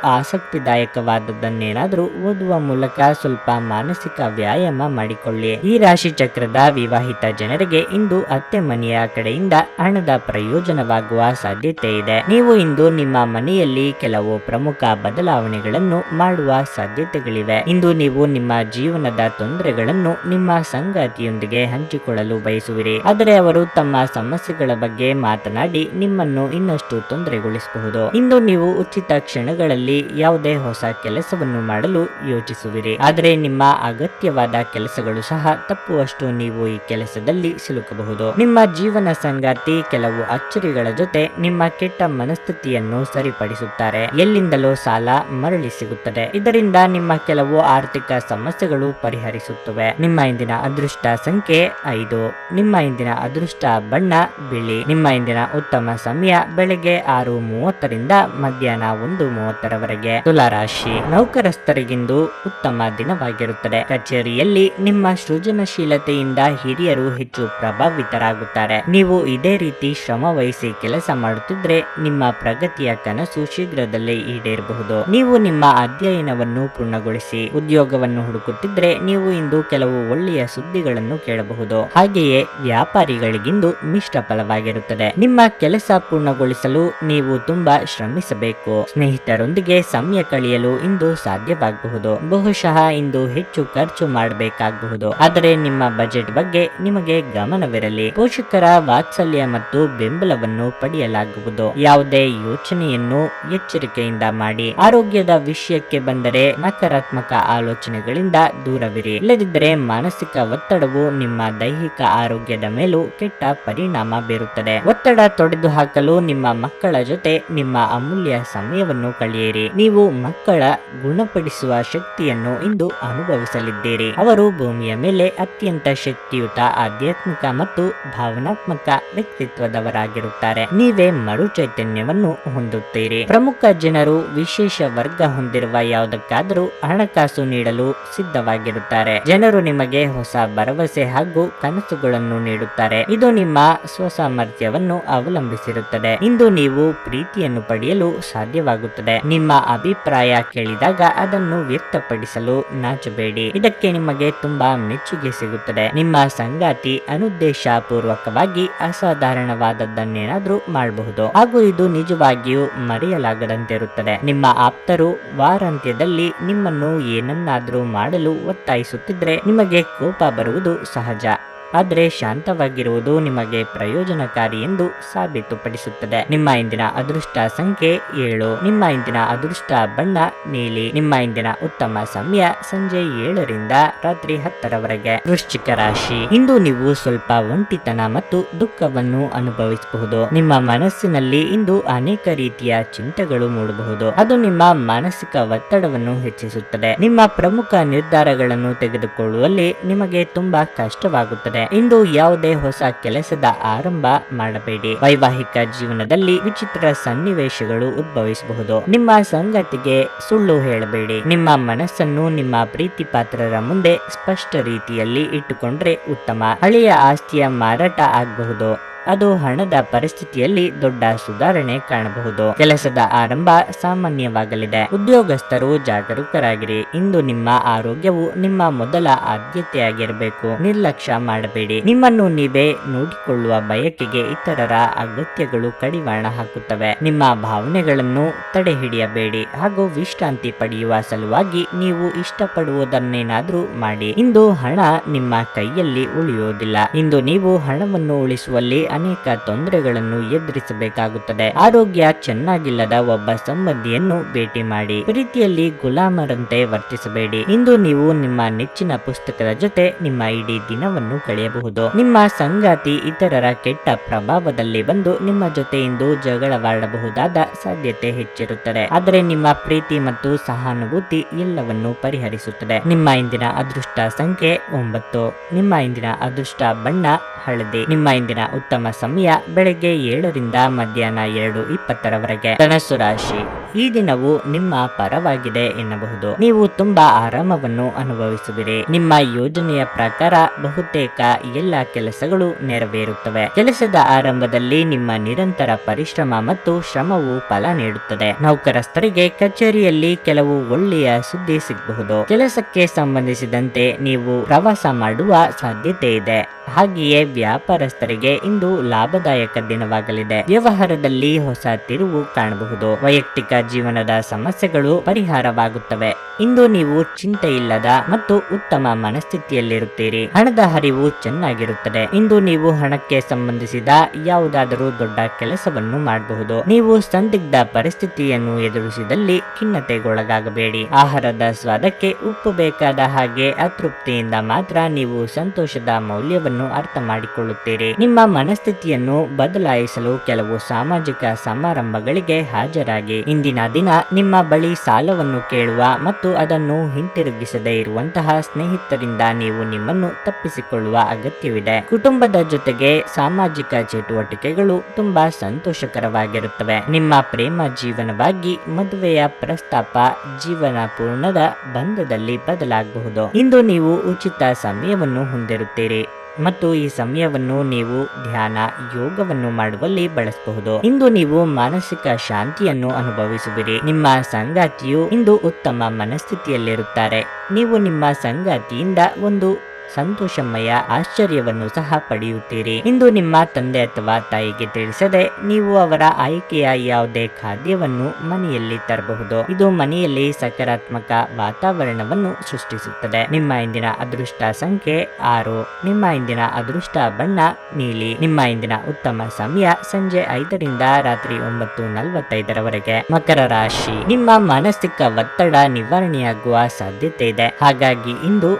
ಆಸಕ್ತಿದಾಯಕವಾದದ್ದನ್ನೇನಾದರೂ ಓದುವ ಮೂಲಕ ಸ್ವಲ್ಪ ಮಾನಸಿಕ ವ್ಯಾಯಾಮ ಮಾಡಿಕೊಳ್ಳಿ. ಈ ರಾಶಿ ಚಕ್ರದ ವಿವಾಹಿತ ಜನರಿಗೆ ಇಂದು ಅತ್ತೆ ಮನೆಯ ಕಡೆಯಿಂದ ಹಣದ ಪ್ರಯೋಜನವಾಗುವ ಸಾಧ್ಯತೆ ಇದೆ. ನೀವು ಇಂದು ನಿಮ್ಮ ಮನೆಯಲ್ಲಿ ಕೆಲವು ಪ್ರಮುಖ ಬದಲಾವಣೆಗಳನ್ನು ಮಾಡುವ ಸಾಧ್ಯತೆಗಳಿವೆ. ಇಂದು ನೀವು ನಿಮ್ಮ ಜೀವನದ ತೊಂದರೆಗಳನ್ನು ನಿಮ್ಮ ಸಂಗಾತಿಯೊಂದಿಗೆ ಹಂಚಿಕೊಳ್ಳಲು ಬಯಸುವಿರಿ. ಆದರೆ ಅವರು ತಮ್ಮ ಸಮಸ್ಯೆಗಳ ಬಗ್ಗೆ ಮಾತನಾಡಿ ನಿಮ್ಮನ್ನು ಇನ್ನಷ್ಟು ತೊಂದರೆಗೊಳಿಸಬಹುದು. ಇಂದು ನೀವು ಉಚಿತ ಕ್ಷಣಗಳಲ್ಲಿ ಯಾವುದೇ ಹೊಸ ಕೆಲಸವನ್ನು ಮಾಡಲು ಯೋಚಿಸುವಿರಿ. ಆದರೆ ನಿಮ್ಮ ಅಗತ್ಯವಾದ ಕೆಲಸಗಳು ಸಹ ತಪ್ಪುವಷ್ಟು ನೀವು ಈ ಕೆಲಸದಲ್ಲಿ ಸಿಲುಕಬಹುದು. ನಿಮ್ಮ ಜೀವನ ಸಂಗಾತಿ ಕೆಲವು ಅಚ್ಚರಿಗಳ ಜೊತೆ ನಿಮ್ಮ ಕೆಟ್ಟ ಮನಸ್ಥಿತಿಯನ್ನು ಸರಿಪಡಿಸುತ್ತಾರೆ. ಎಲ್ಲಿಂದಲೋ ಸಾಲ ಮರಳಿ ಸಿಗುತ್ತದೆ. ಇದರಿಂದ ನಿಮ್ಮ ಕೆಲವು ಆರ್ಥಿಕ ಸಮಸ್ಯೆಗಳು ಪರಿಹರಿಸುತ್ತವೆ. ನಿಮ್ಮ ಇಂದಿನ ಅದೃಷ್ಟ ಸಂಖ್ಯೆ ಐದು. ನಿಮ್ಮ ಇಂದಿನ ಅದೃಷ್ಟ ಬಣ್ಣ ಬಿಳಿ. ನಿಮ್ಮ ಇಂದಿನ ಉತ್ತಮ ಸಮಯ ಬೆಳಗ್ಗೆ ಆರು ಮೂವತ್ತರಿಂದ ಮಧ್ಯಾಹ್ನ ಒಂದು ಮೂವತ್ತರವರೆಗೆ. ತುಲಾರಾಶಿ. ನೌಕರಸ್ಥರಿಗಿಂದು ಉತ್ತಮ ದಿನವಾಗಿರುತ್ತದೆ. ಕಚೇರಿಯಲ್ಲಿ ನಿಮ್ಮ ಸೃಜನಶೀಲತೆಯಿಂದ ಹಿರಿಯರು ಹೆಚ್ಚು ಪ್ರಭಾವಿತರಾಗುತ್ತಾರೆ. ನೀವು ಇದೇ ರೀತಿ ಶ್ರಮ ವಹಿಸಿ ಕೆಲಸ ಮಾಡುತ್ತಿದ್ರೆ ನಿಮ್ಮ ಪ್ರಗತಿಯ ಕನಸು ಶೀಘ್ರದಲ್ಲೇ ಈಡೇರಬಹುದು. ನೀವು ನಿಮ್ಮ ಅಧ್ಯಯನವನ್ನು ಪೂರ್ಣಗೊಳಿಸಿ ಉದ್ಯೋಗವನ್ನು ಹುಡುಕುತ್ತಿದ್ರೆ ನೀವು ಇಂದು ಕೆಲವು ಒಳ್ಳೆಯ ಸುದ್ದಿಗಳನ್ನು ಕೇಳಬಹುದು. ಹಾಗೆಯೇ ವ್ಯಾಪಾರಿಗಳಿಗಿಂದು ಮಿಶ್ರ ಫಲವಾಗಿರುತ್ತದೆ. ನಿಮ್ಮ ಕೆಲಸ ಪೂರ್ಣಗೊಳಿಸಲು ನೀವು ತುಂಬಾ ಶ್ರಮಿಸಬೇಕು. ಸ್ನೇಹಿತರೊಂದಿಗೆ ಸಮಯ ಕಳೆಯಲು ಇಂದು ಸಾಧ್ಯವಾಗಬಹುದು. ಬಹುಶಃ ಇಂದು ಹೆಚ್ಚು ಖರ್ಚು ಮಾಡಬೇಕಾಗಬಹುದು. ಆದರೆ ನಿಮ್ಮ ಬಜೆಟ್ ಬಗ್ಗೆ ನಿಮಗೆ ಗಮನವಿರಲಿ. ಪೋಷಕರ ವಾತ್ಸಲ್ಯ ಮತ್ತು ಬೆಂಬಲವನ್ನು ಪಡೆಯಲಾಗುವುದು. ಯಾವುದೇ ಯೋಚನೆಯನ್ನು ಎಚ್ಚರಿಕೆಯಿಂದ ಮಾಡಿ. ಆರೋಗ್ಯದ ವಿಷಯಕ್ಕೆ ಬಂದರೆ ನಕಾರಾತ್ಮಕ ಆಲೋಚನೆಗಳಿಂದ ದೂರವಿರಿ. ಇಲ್ಲದಿದ್ದರೆ ಮಾನಸಿಕ ಒತ್ತಡವು ನಿಮ್ಮ ದೈಹಿಕ ಆರೋಗ್ಯದ ಮೇಲೂ ಕೆಟ್ಟ ಪರಿಣಾಮ ಬೀರುತ್ತದೆ. ಒತ್ತಡ ತೊಡೆದು ಹಾಕಲು ನಿಮ್ಮ ಮಕ್ಕಳ ಜೊತೆ ನಿಮ್ಮ ಅಮೂಲ್ಯ ಸಮಯವನ್ನು ಕಳೆಯಿರಿ. ನೀವು ಮಕ್ಕಳ ಗುಣಪಡಿಸುವ ಶಕ್ತಿಯನ್ನು ಇಂದು ಅನುಭವಿಸಲಿದ್ದೀರಿ. ಅವರು ಭೂಮಿಯ ಮೇಲೆ ಅತ್ಯಂತ ಶಕ್ತಿಯುತ, ಆಧ್ಯಾತ್ಮಿಕ ಮತ್ತು ಭಾವನಾತ್ಮಕ ವ್ಯಕ್ತಿತ್ವದವರಾಗಿರುತ್ತಾರೆ. ನೀವೇ ಮರು ಚೈತನ್ಯವನ್ನು ಹೊಂದುತ್ತೀರಿ. ಪ್ರಮುಖ ಜನರು ವಿಶೇಷ ವರ್ಗ ಹೊಂದಿರುವ ಯಾವುದಕ್ಕಾದರೂ ಹಣಕಾಸು ನೀಡಲು ಸಿದ್ಧವಾಗಿರುತ್ತಾರೆ. ಜನರು ನಿಮಗೆ ಹೊಸ ಭರವಸೆ ಹಾಗೂ ಕನಸುಗಳನ್ನು ನೀಡುತ್ತಾರೆ. ಇದು ನಿಮ್ಮ ಸ್ವಸಾಮರ್ಥ್ಯವನ್ನು ಅವಲಂಬಿಸಿರುತ್ತದೆ. ಇಂದು ನೀವು ಪ್ರೀತಿಯನ್ನು ಪಡೆಯಲು ಸಾಧ್ಯವಾಗುತ್ತದೆ. ನಿಮ್ಮ ಅಭಿಪ್ರಾಯ ಕೇಳಿದಾಗ ಅದನ್ನು ವ್ಯಕ್ತಪಡಿಸಲು ನಾಚಬೇಡಿ. ಇದಕ್ಕೆ ನಿಮಗೆ ತುಂಬಾ ಮೆಚ್ಚುಗೆ ಸಿಗುತ್ತದೆ. ನಿಮ್ಮ ಸಂಗಾತಿ ಅನುದ್ದೇಶ ಪೂರ್ವಕವಾಗಿ ಅಸಾಧಾರಣವಾದದ್ದನ್ನೇನಾದ್ರೂ ಮಾಡಬಹುದು. ಹಾಗೂ ಇದು ನಿಜವಾಗಿಯೂ ಮರೆಯಲಾಗದಂತಿರುತ್ತದೆ. ನಿಮ್ಮ ಆಪ್ತರು ವಾರಾಂತ್ಯದಲ್ಲಿ ನಿಮ್ಮನ್ನು ಏನನ್ನಾದ್ರೂ ಮಾಡಲು ಒತ್ತಾಯಿಸುತ್ತಿದ್ರೆ ನಿಮಗೆ ಕೋಪ ಬರುವುದು ಸಹಜ. ಆದರೆ ಶಾಂತವಾಗಿರುವುದು ನಿಮಗೆ ಪ್ರಯೋಜನಕಾರಿ ಎಂದು ಸಾಬೀತುಪಡಿಸುತ್ತದೆ. ನಿಮ್ಮ ಇಂದಿನ ಅದೃಷ್ಟ ಸಂಖ್ಯೆ ಏಳು. ನಿಮ್ಮ ಇಂದಿನ ಅದೃಷ್ಟ ಬಣ್ಣ ನೀಲಿ. ನಿಮ್ಮ ಇಂದಿನ ಉತ್ತಮ ಸಮಯ ಸಂಜೆ ಏಳರಿಂದ ರಾತ್ರಿ ಹತ್ತರವರೆಗೆ. ವೃಶ್ಚಿಕ ರಾಶಿ. ಇಂದು ನೀವು ಸ್ವಲ್ಪ ಒಂಟಿತನ ಮತ್ತು ದುಃಖವನ್ನು ಅನುಭವಿಸಬಹುದು. ನಿಮ್ಮ ಮನಸ್ಸಿನಲ್ಲಿ ಇಂದು ಅನೇಕ ರೀತಿಯ ಚಿಂತೆಗಳು ಮೂಡಬಹುದು. ಅದು ನಿಮ್ಮ ಮಾನಸಿಕ ಒತ್ತಡವನ್ನು ಹೆಚ್ಚಿಸುತ್ತದೆ. ನಿಮ್ಮ ಪ್ರಮುಖ ನಿರ್ಧಾರಗಳನ್ನು ತೆಗೆದುಕೊಳ್ಳುವಲ್ಲಿ ನಿಮಗೆ ತುಂಬಾ ಕಷ್ಟವಾಗುತ್ತದೆ. ಇಂದು ಯಾವುದೇ ಹೊಸ ಕೆಲಸದ ಆರಂಭ ಮಾಡಬೇಡಿ. ವೈವಾಹಿಕ ಜೀವನದಲ್ಲಿ ವಿಚಿತ್ರ ಸನ್ನಿವೇಶಗಳು ಉದ್ಭವಿಸಬಹುದು. ನಿಮ್ಮ ಸಂಗತಿಗೆ ಸುಳ್ಳು ಹೇಳಬೇಡಿ. ನಿಮ್ಮ ಮನಸ್ಸನ್ನು ನಿಮ್ಮ ಪ್ರೀತಿ ಪಾತ್ರರ ಮುಂದೆ ಸ್ಪಷ್ಟ ರೀತಿಯಲ್ಲಿ ಇಟ್ಟುಕೊಂಡ್ರೆ ಉತ್ತಮ. ಹಳೆಯ ಆಸ್ತಿಯ ಮಾರಾಟ ಆಗಬಹುದು. ಅದು ಹಣದ ಪರಿಸ್ಥಿತಿಯಲ್ಲಿ ದೊಡ್ಡ ಸುಧಾರಣೆ ಕಾಣಬಹುದು. ಕೆಲಸದ ಆರಂಭ ಸಾಮಾನ್ಯವಾಗಲಿದೆ. ಉದ್ಯೋಗಸ್ಥರು ಜಾಗರೂಕರಾಗಿರಿ. ಇಂದು ನಿಮ್ಮ ಆರೋಗ್ಯವು ನಿಮ್ಮ ಮೊದಲ ಆದ್ಯತೆಯಾಗಿರಬೇಕು. ನಿರ್ಲಕ್ಷ್ಯ ಮಾಡಬೇಡಿ. ನಿಮ್ಮನ್ನು ನೀವೇ ನೋಡಿಕೊಳ್ಳುವ ಬಯಕೆಗೆ ಇತರರ ಅಗತ್ಯಗಳು ಕಡಿವಾಣ ಹಾಕುತ್ತವೆ. ನಿಮ್ಮ ಭಾವನೆಗಳನ್ನು ತಡೆ ಹಿಡಿಯಬೇಡಿ ಹಾಗೂ ವಿಶ್ರಾಂತಿ ಪಡೆಯುವ ಸಲುವಾಗಿ ನೀವು ಇಷ್ಟಪಡುವುದನ್ನೇನಾದ್ರೂ ಮಾಡಿ. ಇಂದು ಹಣ ನಿಮ್ಮ ಕೈಯಲ್ಲಿ ಉಳಿಯುವುದಿಲ್ಲ. ಇಂದು ನೀವು ಹಣವನ್ನು ಉಳಿಸುವಲ್ಲಿ ಅನೇಕ ತೊಂದರೆಗಳನ್ನು ಎದುರಿಸಬೇಕಾಗುತ್ತದೆ. ಆರೋಗ್ಯ ಚೆನ್ನಾಗಿಲ್ಲದ ಒಬ್ಬ ಸಂಬಂಧಿಯನ್ನು ಭೇಟಿ ಮಾಡಿ. ಪ್ರೀತಿಯಲ್ಲಿ ಗುಲಾಮರಂತೆ ವರ್ತಿಸಬೇಡಿ. ಇಂದು ನೀವು ನಿಮ್ಮ ನೆಚ್ಚಿನ ಪುಸ್ತಕದ ಜೊತೆ ನಿಮ್ಮ ಇಡೀ ದಿನವನ್ನು ಕಳೆಯಬಹುದು. ನಿಮ್ಮ ಸಂಗಾತಿ ಇತರರ ಕೆಟ್ಟ ಪ್ರಭಾವದಲ್ಲಿ ಬಂದು ನಿಮ್ಮ ಜೊತೆ ಇಂದು ಜಗಳವಾಡಬಹುದಾದ ಸಾಧ್ಯತೆ ಹೆಚ್ಚಿರುತ್ತದೆ. ಆದರೆ ನಿಮ್ಮ ಪ್ರೀತಿ ಮತ್ತು ಸಹಾನುಭೂತಿ ಎಲ್ಲವನ್ನು ಪರಿಹರಿಸುತ್ತದೆ. ನಿಮ್ಮ ಇಂದಿನ ಅದೃಷ್ಟ ಸಂಖ್ಯೆ ಒಂಬತ್ತು. ನಿಮ್ಮ ಇಂದಿನ ಅದೃಷ್ಟ ಬಣ್ಣ ಹಳದಿ. ನಿಮ್ಮ ಇಂದಿನ ಉತ್ತಮ ಸಮಯ ಬೆಳಗ್ಗೆ ಏಳರಿಂದ ಮಧ್ಯಾಹ್ನ ಎರಡು ಇಪ್ಪತ್ತರವರೆಗೆ. ಧನಸ್ಸು ರಾಶಿ. ಈ ದಿನವು ನಿಮ್ಮ ಪರವಾಗಿದೆ ಎನ್ನಬಹುದು. ನೀವು ತುಂಬಾ ಆರಾಮವನ್ನು ಅನುಭವಿಸುವಿರಿ. ನಿಮ್ಮ ಯೋಜನೆಯ ಪ್ರಕಾರ ಬಹುತೇಕ ಎಲ್ಲ ಕೆಲಸಗಳು ನೆರವೇರುತ್ತವೆ. ಕೆಲಸದ ಆರಂಭದಲ್ಲಿ ನಿಮ್ಮ ನಿರಂತರ ಪರಿಶ್ರಮ ಮತ್ತು ಶ್ರಮವು ಫಲ ನೀಡುತ್ತದೆ. ನೌಕರಸ್ಥರಿಗೆ ಕಚೇರಿಯಲ್ಲಿ ಕೆಲವು ಒಳ್ಳೆಯ ಸುದ್ದಿ ಸಿಗಬಹುದು. ಕೆಲಸಕ್ಕೆ ಸಂಬಂಧಿಸಿದಂತೆ ನೀವು ಪ್ರವಾಸ ಮಾಡುವ ಸಾಧ್ಯತೆ ಇದೆ. ಹಾಗೆಯೇ ವ್ಯಾಪಾರಸ್ಥರಿಗೆ ಇಂದು ಲಾಭದಾಯಕ ದಿನವಾಗಲಿದೆ. ವ್ಯವಹಾರದಲ್ಲಿ ಹೊಸ ತಿರುವು ಕಾಣಬಹುದು. ವೈಯಕ್ತಿಕ ಜೀವನದ ಸಮಸ್ಯೆಗಳು ಪರಿಹಾರವಾಗುತ್ತವೆ. ಇಂದು ನೀವು ಚಿಂತೆ ಇಲ್ಲದ ಮತ್ತು ಉತ್ತಮ ಮನಸ್ಥಿತಿಯಲ್ಲಿರುತ್ತೀರಿ. ಹಣದ ಹರಿವು ಚೆನ್ನಾಗಿರುತ್ತದೆ. ಇಂದು ನೀವು ಹಣಕ್ಕೆ ಸಂಬಂಧಿಸಿದ ಯಾವುದಾದರೂ ದೊಡ್ಡ ಕೆಲಸವನ್ನು ಮಾಡಬಹುದು. ನೀವು ಸಂದಿಗ್ಧ ಪರಿಸ್ಥಿತಿಯನ್ನು ಎದುರಿಸಿದಲ್ಲಿ ಖಿನ್ನತೆಗೊಳಗಾಗಬೇಡಿ. ಆಹಾರದ ಸ್ವಾದಕ್ಕೆ ಉಪ್ಪು ಬೇಕಾದ ಹಾಗೆ ಅತೃಪ್ತಿಯಿಂದ ಮಾತ್ರ ನೀವು ಸಂತೋಷದ ಮೌಲ್ಯವನ್ನು ಅರ್ಥ ಮಾಡಿಕೊಳ್ಳುತ್ತೀರಿ. ನಿಮ್ಮ ಮನಸ್ಥಿತಿಯನ್ನು ಬದಲಾಯಿಸಲು ಕೆಲವು ಸಾಮಾಜಿಕ ಸಮಾರಂಭಗಳಿಗೆ ಹಾಜರಾಗಿ. ಇಂದಿನ ದಿನ ನಿಮ್ಮ ಬಳಿ ಸಾಲವನ್ನು ಕೇಳುವ ಮತ್ತು ಅದನ್ನು ಹಿಂತಿರುಗಿಸದೇ ಇರುವಂತಹ ಸ್ನೇಹಿತರಿಂದ ನೀವು ನಿಮ್ಮನ್ನು ತಪ್ಪಿಸಿಕೊಳ್ಳುವ ಅಗತ್ಯವಿದೆ. ಕುಟುಂಬದ ಜೊತೆಗೆ ಸಾಮಾಜಿಕ ಚಟುವಟಿಕೆಗಳು ತುಂಬಾ ಸಂತೋಷಕರವಾಗಿರುತ್ತವೆ. ನಿಮ್ಮ ಪ್ರೇಮ ಜೀವನವಾಗಿ ಮದುವೆಯ ಪ್ರಸ್ತಾಪ ಜೀವನ ಪೂರ್ಣದ ಬಂಧದಲ್ಲಿ ಬದಲಾಗಬಹುದು. ಇಂದು ನೀವು ಉಚಿತ ಸಮಯವನ್ನು ಹೊಂದಿರುತ್ತೀರಿ. ಮತ್ತು ಈ ಸಮಯವನ್ನು ನೀವು ಧ್ಯಾನ, ಯೋಗವನ್ನು ಮಾಡುವಲ್ಲಿ ಬಳಸಬಹುದು. ಇಂದು ನೀವು ಮಾನಸಿಕ ಶಾಂತಿಯನ್ನು ಅನುಭವಿಸುವಿರಿ. ನಿಮ್ಮ ಸಂಗಾತಿಯು ಇಂದು ಉತ್ತಮ ಮನಸ್ಥಿತಿಯಲ್ಲಿರುತ್ತಾರೆ. ನೀವು ನಿಮ್ಮ ಸಂಗಾತಿಯಿಂದ ಒಂದು ಸಂತೋಷಮಯ ಆಶ್ಚರ್ಯವನ್ನು ಸಹ ಪಡೆಯುತ್ತೀರಿ. ಇಂದು ನಿಮ್ಮ ತಂದೆ ಅಥವಾ ತಾಯಿಗೆ ತಿಳಿಸದೆ ನೀವು ಅವರ ಆಯ್ಕೆಯ ಯಾವುದೇ ಖಾದ್ಯವನ್ನು ಮನೆಯಲ್ಲಿ ತರಬಹುದು. ಇದು ಮನೆಯಲ್ಲಿ ಸಕಾರಾತ್ಮಕ ವಾತಾವರಣವನ್ನು ಸೃಷ್ಟಿಸುತ್ತದೆ. ನಿಮ್ಮ ಇಂದಿನ ಅದೃಷ್ಟ ಸಂಖ್ಯೆ ಆರು. ನಿಮ್ಮ ಇಂದಿನ ಅದೃಷ್ಟ ಬಣ್ಣ ನೀಲಿ. ನಿಮ್ಮ ಇಂದಿನ ಉತ್ತಮ ಸಮಯ ಸಂಜೆ ಐದರಿಂದ ರಾತ್ರಿ ಒಂಬತ್ತು ನಲವತ್ತೈದರವರೆಗೆ. ಮಕರ ರಾಶಿ. ನಿಮ್ಮ ಮಾನಸಿಕ ಒತ್ತಡ ನಿವಾರಣೆಯಾಗುವ ಸಾಧ್ಯತೆ ಇದೆ. ಹಾಗಾಗಿ ಇಂದು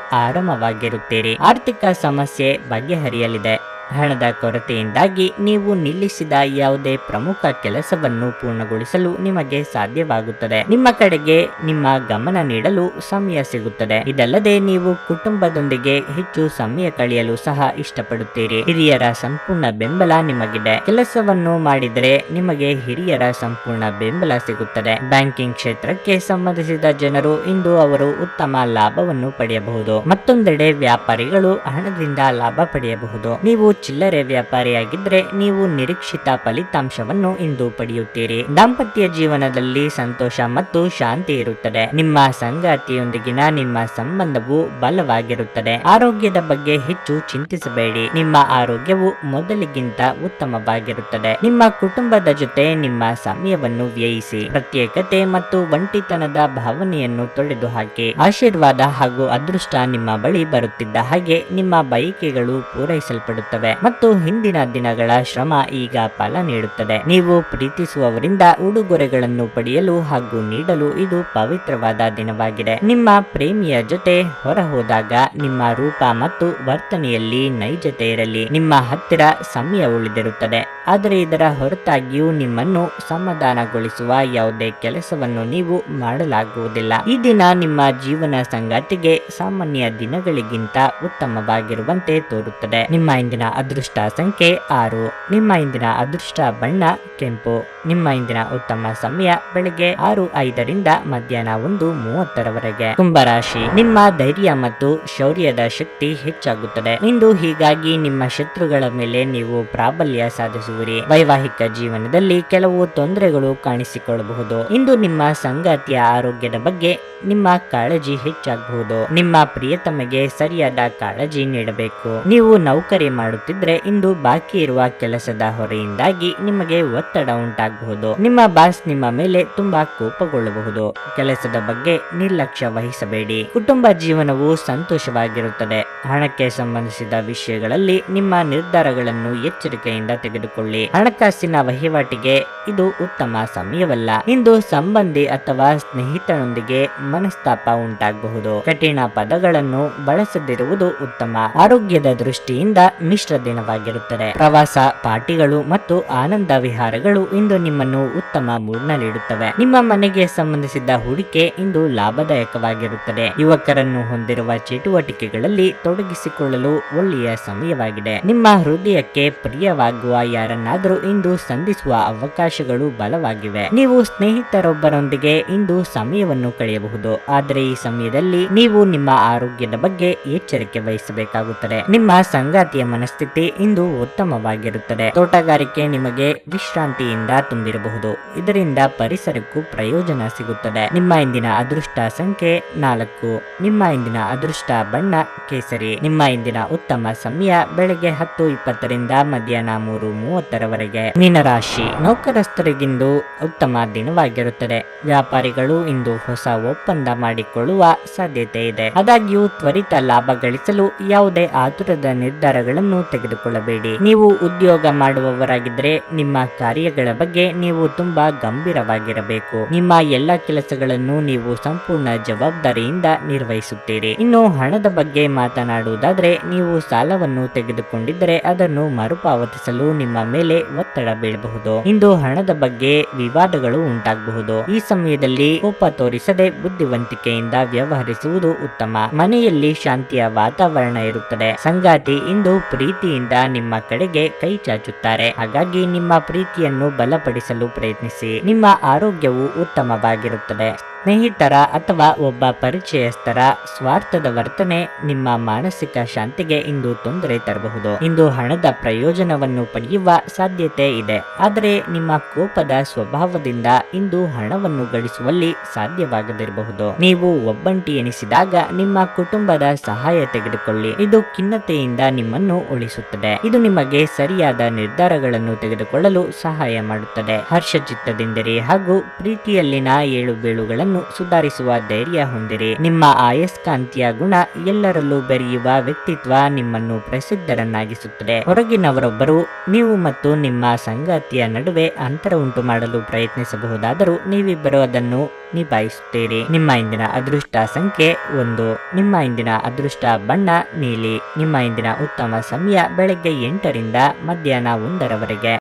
ಆರಾಮವಾಗಿರುತ್ತೀರಿ ಆರ್ಥಿಕ ಸಮಸ್ಯೆ ಬಗೆಹರಿಯಲಿದೆ. ಹಣದ ಕೊರತೆಯಿಂದಾಗಿ ನೀವು ನಿಲ್ಲಿಸಿದ ಯಾವುದೇ ಪ್ರಮುಖ ಕೆಲಸವನ್ನು ಪೂರ್ಣಗೊಳಿಸಲು ನಿಮಗೆ ಸಾಧ್ಯವಾಗುತ್ತದೆ. ನಿಮ್ಮ ಕಡೆಗೆ ನಿಮ್ಮ ಗಮನ ನೀಡಲು ಸಮಯ ಸಿಗುತ್ತದೆ. ಇದಲ್ಲದೆ ನೀವು ಕುಟುಂಬದೊಂದಿಗೆ ಹೆಚ್ಚು ಸಮಯ ಕಳೆಯಲು ಸಹ ಇಷ್ಟಪಡುತ್ತೀರಿ. ಹಿರಿಯರ ಸಂಪೂರ್ಣ ಬೆಂಬಲ ನಿಮಗಿದೆ. ಕೆಲಸವನ್ನು ಮಾಡಿದರೆ ನಿಮಗೆ ಹಿರಿಯರ ಸಂಪೂರ್ಣ ಬೆಂಬಲ ಸಿಗುತ್ತದೆ. ಬ್ಯಾಂಕಿಂಗ್ ಕ್ಷೇತ್ರಕ್ಕೆ ಸಂಬಂಧಿಸಿದ ಜನರು ಇಂದು ಅವರು ಉತ್ತಮ ಲಾಭವನ್ನು ಪಡೆಯಬಹುದು. ಮತ್ತೊಂದೆಡೆ ವ್ಯಾಪಾರಿಗಳು ಹಣದಿಂದ ಲಾಭ ಪಡೆಯಬಹುದು. ನೀವು ಚಿಲ್ಲರೆ ವ್ಯಾಪಾರಿಯಾಗಿದ್ದರೆ ನೀವು ನಿರೀಕ್ಷಿತ ಫಲಿತಾಂಶವನ್ನು ಇಂದು ಪಡೆಯುತ್ತೀರಿ. ದಾಂಪತ್ಯ ಜೀವನದಲ್ಲಿ ಸಂತೋಷ ಮತ್ತು ಶಾಂತಿ ಇರುತ್ತದೆ. ನಿಮ್ಮ ಸಂಗಾತಿಯೊಂದಿಗಿನ ನಿಮ್ಮ ಸಂಬಂಧವು ಬಲವಾಗಿರುತ್ತದೆ. ಆರೋಗ್ಯದ ಬಗ್ಗೆ ಹೆಚ್ಚು ಚಿಂತಿಸಬೇಡಿ. ನಿಮ್ಮ ಆರೋಗ್ಯವು ಮೊದಲಿಗಿಂತ ಉತ್ತಮವಾಗಿರುತ್ತದೆ. ನಿಮ್ಮ ಕುಟುಂಬದ ಜೊತೆ ನಿಮ್ಮ ಸಮಯವನ್ನು ವ್ಯಯಿಸಿ. ಪ್ರತ್ಯೇಕತೆ ಮತ್ತು ಒಂಟಿತನದ ಭಾವನೆಯನ್ನು ತೊಡೆದುಹಾಕಿ. ಆಶೀರ್ವಾದ ಹಾಗೂ ಅದೃಷ್ಟ ನಿಮ್ಮ ಬಳಿ ಬರುತ್ತಿದ್ದ ಹಾಗೆ ನಿಮ್ಮ ಬಯಕೆಗಳು ಪೂರೈಸಲ್ಪಡುತ್ತವೆ. ಮತ್ತು ಹಿಂದಿನ ದಿನಗಳ ಶ್ರಮ ಈಗ ಫಲ ನೀಡುತ್ತದೆ. ನೀವು ಪ್ರೀತಿಸುವವರಿಂದ ಉಡುಗೊರೆಗಳನ್ನು ಪಡೆಯಲು ಹಾಗೂ ನೀಡಲು ಇದು ಪವಿತ್ರವಾದ ದಿನವಾಗಿದೆ. ನಿಮ್ಮ ಪ್ರೇಮಿಯ ಜೊತೆ ಹೊರ ಹೋದಾಗ ನಿಮ್ಮ ರೂಪ ಮತ್ತು ವರ್ತನೆಯಲ್ಲಿ ನೈಜತೆ ಇರಲಿ. ನಿಮ್ಮ ಹತ್ತಿರ ಸಮಯ ಉಳಿದಿರುತ್ತದೆ. ಆದರೆ ಇದರ ಹೊರತಾಗಿಯೂ ನಿಮ್ಮನ್ನು ಸಮಾಧಾನಗೊಳಿಸುವ ಯಾವುದೇ ಕೆಲಸವನ್ನು ನೀವು ಮಾಡಲಾಗುವುದಿಲ್ಲ. ಈ ದಿನ ನಿಮ್ಮ ಜೀವನ ಸಂಗಾತಿಗೆ ಸಾಮಾನ್ಯ ದಿನಗಳಿಗಿಂತ ಉತ್ತಮವಾಗಿರುವಂತೆ ತೋರುತ್ತದೆ. ನಿಮ್ಮ ಇಂದಿನ ಅದೃಷ್ಟ ಸಂಖ್ಯೆ ಆರು. ನಿಮ್ಮ ಇಂದಿನ ಅದೃಷ್ಟ ಬಣ್ಣ ಕೆಂಪು. ನಿಮ್ಮ ಇಂದಿನ ಉತ್ತಮ ಸಮಯ ಬೆಳಿಗ್ಗೆ ಆರು ಐದರಿಂದ ಮಧ್ಯಾಹ್ನ ಒಂದು ಮೂವತ್ತರವರೆಗೆ. ಕುಂಭರಾಶಿ. ನಿಮ್ಮ ಧೈರ್ಯ ಮತ್ತು ಶೌರ್ಯದ ಶಕ್ತಿ ಹೆಚ್ಚಾಗುತ್ತದೆ. ಇಂದು ಹೀಗಾಗಿ ನಿಮ್ಮ ಶತ್ರುಗಳ ಮೇಲೆ ನೀವು ಪ್ರಾಬಲ್ಯ ಸಾಧಿಸುವಿರಿ. ವೈವಾಹಿಕ ಜೀವನದಲ್ಲಿ ಕೆಲವು ತೊಂದರೆಗಳು ಕಾಣಿಸಿಕೊಳ್ಳಬಹುದು. ಇಂದು ನಿಮ್ಮ ಸಂಗಾತಿಯ ಆರೋಗ್ಯದ ಬಗ್ಗೆ ನಿಮ್ಮ ಕಾಳಜಿ ಹೆಚ್ಚಾಗಬಹುದು. ನಿಮ್ಮ ಪ್ರಿಯತಮಗೆ ಸರಿಯಾದ ಕಾಳಜಿ ನೀಡಬೇಕು. ನೀವು ನೌಕರಿ ಮಾಡುತ್ತಿದ್ರೆ ಇಂದು ಬಾಕಿ ಇರುವ ಕೆಲಸದ ಹೊರೆಯಿಂದಾಗಿ ನಿಮಗೆ ಒತ್ತಡ ಉಂಟಾಗಬಹುದು. ನಿಮ್ಮ ಬಾಸ್ ನಿಮ್ಮ ಮೇಲೆ ತುಂಬಾ ಕೋಪಗೊಳ್ಳಬಹುದು. ಕೆಲಸದ ಬಗ್ಗೆ ನಿರ್ಲಕ್ಷ್ಯ ವಹಿಸಬೇಡಿ. ಕುಟುಂಬ ಜೀವನವು ಸಂತೋಷವಾಗಿರುತ್ತದೆ. ಹಣಕ್ಕೆ ಸಂಬಂಧಿಸಿದ ವಿಷಯಗಳಲ್ಲಿ ನಿಮ್ಮ ನಿರ್ಧಾರಗಳನ್ನು ಎಚ್ಚರಿಕೆಯಿಂದ ತೆಗೆದುಕೊಳ್ಳಿ. ಹಣಕಾಸಿನ ವಹಿವಾಟಿಗೆ ಇದು ಉತ್ತಮ ಸಮಯವಲ್ಲ. ಇಂದು ಸಂಬಂಧಿ ಅಥವಾ ಸ್ನೇಹಿತನೊಂದಿಗೆ ಮನಸ್ತಾಪ ಉಂಟಾಗಬಹುದು. ಕಠಿಣ ಪದಗಳನ್ನು ಬಳಸದಿರುವುದು ಉತ್ತಮ. ಆರೋಗ್ಯದ ದೃಷ್ಟಿಯಿಂದ ಮಿಶ್ರ ದಿನವಾಗಿರುತ್ತದೆ. ಪ್ರವಾಸ, ಪಾರ್ಟಿಗಳು ಮತ್ತು ಆನಂದ ವಿಹಾರಗಳು ಇಂದು ನಿಮ್ಮನ್ನು ಉತ್ತಮ ಮೂಡ್ನಲ್ಲಿಡುತ್ತವೆ ನಿಮ್ಮ ಮನೆಗೆ ಸಂಬಂಧಿಸಿದ ಹೂಡಿಕೆ ಇಂದು ಲಾಭದಾಯಕವಾಗಿರುತ್ತದೆ. ಯುವಕರನ್ನು ಹೊಂದಿರುವ ಚಟುವಟಿಕೆಗಳಲ್ಲಿ ತೊಡಗಿಸಿಕೊಳ್ಳಲು ಒಳ್ಳೆಯ ಸಮಯವಾಗಿದೆ. ನಿಮ್ಮ ಹೃದಯಕ್ಕೆ ಪ್ರಿಯವಾಗುವ ಯಾರನ್ನಾದರೂ ಇಂದು ಸಂಧಿಸುವ ಅವಕಾಶಗಳು ಬಲವಾಗಿವೆ. ನೀವು ಸ್ನೇಹಿತರೊಬ್ಬರೊಂದಿಗೆ ಇಂದು ಸಮಯವನ್ನು ಕಳೆಯಬಹುದು. ಆದರೆ ಈ ಸಮಯದಲ್ಲಿ ನೀವು ನಿಮ್ಮ ಆರೋಗ್ಯದ ಬಗ್ಗೆ ಎಚ್ಚರಿಕೆ ವಹಿಸಬೇಕಾಗುತ್ತದೆ. ನಿಮ್ಮ ಸಂಗಾತಿಯ ಮನಸ್ಥಿತಿ ಇಂದು ಉತ್ತಮವಾಗಿರುತ್ತದೆ. ತೋಟಗಾರಿಕೆ ನಿಮಗೆ ವಿಶ್ರಾಂತಿಯಿಂದ ತುಂಬಿರಬಹುದು. ಇದರಿಂದ ಪರಿಸರಕ್ಕೂ ಪ್ರಯೋಜನ ಸಿಗುತ್ತದೆ. ನಿಮ್ಮ ಇಂದಿನ ಅದೃಷ್ಟ ಸಂಖ್ಯೆ ನಾಲ್ಕು. ನಿಮ್ಮ ಇಂದಿನ ಅದೃಷ್ಟ ಬಣ್ಣ ಕೇಸರಿ. ನಿಮ್ಮ ಇಂದಿನ ಉತ್ತಮ ಸಮಯ ಬೆಳಗ್ಗೆ ಹತ್ತು ಇಪ್ಪತ್ತರಿಂದ ಮಧ್ಯಾಹ್ನ ಮೂರು ಮೂವತ್ತರವರೆಗೆ. ಮೀನರಾಶಿ ನೌಕರಸ್ಥರಿಗಿಂದು ಉತ್ತಮ ದಿನವಾಗಿರುತ್ತದೆ. ವ್ಯಾಪಾರಿಗಳು ಇಂದು ಹೊಸ ಒಪ್ಪಂದ ಮಾಡಿಕೊಳ್ಳುವ ಸಾಧ್ಯತೆ ಇದೆ. ಆದಾಗ್ಯೂ ತ್ವರಿತ ಲಾಭ ಗಳಿಸಲು ಯಾವುದೇ ಆತುರದ ನಿರ್ಧಾರಗಳನ್ನು ತೆಗೆದುಕೊಳ್ಳಬೇಡಿ. ನೀವು ಉದ್ಯೋಗ ಮಾಡುವವರಾಗಿದ್ರೆ ನಿಮ್ಮ ಕಾರ್ಯಗಳ ಬಗ್ಗೆ ನೀವು ತುಂಬಾ ಗಂಭೀರವಾಗಿರಬೇಕು. ನಿಮ್ಮ ಎಲ್ಲ ಕೆಲಸಗಳನ್ನು ನೀವು ಸಂಪೂರ್ಣ ಜವಾಬ್ದಾರಿಯಿಂದ ನಿರ್ವಹಿಸುತ್ತೀರಿ. ಇನ್ನು ಹಣದ ಬಗ್ಗೆ ಮಾತನಾಡುವುದಾದ್ರೆ, ನೀವು ಸಾಲವನ್ನು ತೆಗೆದುಕೊಂಡಿದ್ದರೆ ಅದನ್ನು ಮರುಪಾವತಿಸಲು ನಿಮ್ಮ ಮೇಲೆ ಒತ್ತಡ ಬೀಳಬಹುದು. ಇಂದು ಹಣದ ಬಗ್ಗೆ ವಿವಾದಗಳು ಉಂಟಾಗಬಹುದು. ಈ ಸಮಯದಲ್ಲಿ ಕೋಪ ತೋರಿಸದೆ ಬುದ್ಧಿವಂತಿಕೆಯಿಂದ ವ್ಯವಹರಿಸುವುದು ಉತ್ತಮ. ಮನೆಯಲ್ಲಿ ಶಾಂತಿಯ ವಾತಾವರಣ ಇರುತ್ತದೆ. ಸಂಗಾತಿ ಇಂದು ಪ್ರೀತಿಯಿಂದ ನಿಮ್ಮ ಕಡೆಗೆ ಕೈ ಚಾಚುತ್ತಾರೆ. ಹಾಗಾಗಿ ನಿಮ್ಮ ಪ್ರೀತಿಯನ್ನು ಬಲಪಡಿಸಲು ಪ್ರಯತ್ನಿಸಿ. ನಿಮ್ಮ ಆರೋಗ್ಯವು ಉತ್ತಮವಾಗಿರುತ್ತದೆ. ಸ್ನೇಹಿತರ ಅಥವಾ ಒಬ್ಬ ಪರಿಚಯಸ್ಥರ ಸ್ವಾರ್ಥದ ವರ್ತನೆ ನಿಮ್ಮ ಮಾನಸಿಕ ಶಾಂತಿಗೆ ಇಂದು ತೊಂದರೆ ತರಬಹುದು. ಇಂದು ಹಣದ ಪ್ರಯೋಜನವನ್ನು ಪಡೆಯುವ ಸಾಧ್ಯತೆ ಇದೆ. ಆದರೆ ನಿಮ್ಮ ಕೋಪದ ಸ್ವಭಾವದಿಂದ ಇಂದು ಹಣವನ್ನು ಗಳಿಸುವಲ್ಲಿ ಸಾಧ್ಯವಾಗದಿರಬಹುದು. ನೀವು ಒಬ್ಬಂಟಿ ಎನಿಸಿದಾಗ ನಿಮ್ಮ ಕುಟುಂಬದ ಸಹಾಯ ತೆಗೆದುಕೊಳ್ಳಿ. ಇದು ಖಿನ್ನತೆಯಿಂದ ನಿಮ್ಮನ್ನು ಉಳಿಸುತ್ತದೆ ಇದು ನಿಮಗೆ ಸರಿಯಾದ ನಿರ್ಧಾರಗಳನ್ನು ತೆಗೆದುಕೊಳ್ಳಲು ಸಹಾಯ ಮಾಡುತ್ತದೆ. ಹರ್ಷಚಿತ್ತದಿಂದಿರಿ ಹಾಗೂ ಪ್ರೀತಿಯಲ್ಲಿನ ಏಳು ಬೀಳುಗಳನ್ನು ಸುಧಾರಿಸುವ ಧೈರ್ಯ ಹೊಂದಿರಿ. ನಿಮ್ಮ ಆಯಸ್ಕಾಂತಿಯ ಗುಣ ಎಲ್ಲರಲ್ಲೂ ಬೆರೆಯುವ ವ್ಯಕ್ತಿತ್ವ ನಿಮ್ಮನ್ನು ಪ್ರಸಿದ್ಧರನ್ನಾಗಿಸುತ್ತದೆ. ಹೊರಗಿನವರೊಬ್ಬರು ನೀವು ಮತ್ತು ನಿಮ್ಮ ಸಂಗಾತಿಯ ನಡುವೆ ಅಂತರ ಉಂಟು ಮಾಡಲು ಪ್ರಯತ್ನಿಸಬಹುದಾದರೂ ನೀವಿಬ್ಬರು ಅದನ್ನು ನಿಭಾಯಿಸುತ್ತೀರಿ. ನಿಮ್ಮ ಇಂದಿನ ಅದೃಷ್ಟ ಸಂಖ್ಯೆ ಒಂದು. ನಿಮ್ಮ ಇಂದಿನ ಅದೃಷ್ಟ ಬಣ್ಣ ನೀಲಿ. ನಿಮ್ಮ ಇಂದಿನ ಉತ್ತಮ ಸಮಯ ಬೆಳಗ್ಗೆ ಎಂಟರಿಂದ ಮಧ್ಯಾಹ್ನ ಒಂದರವರೆಗೆ.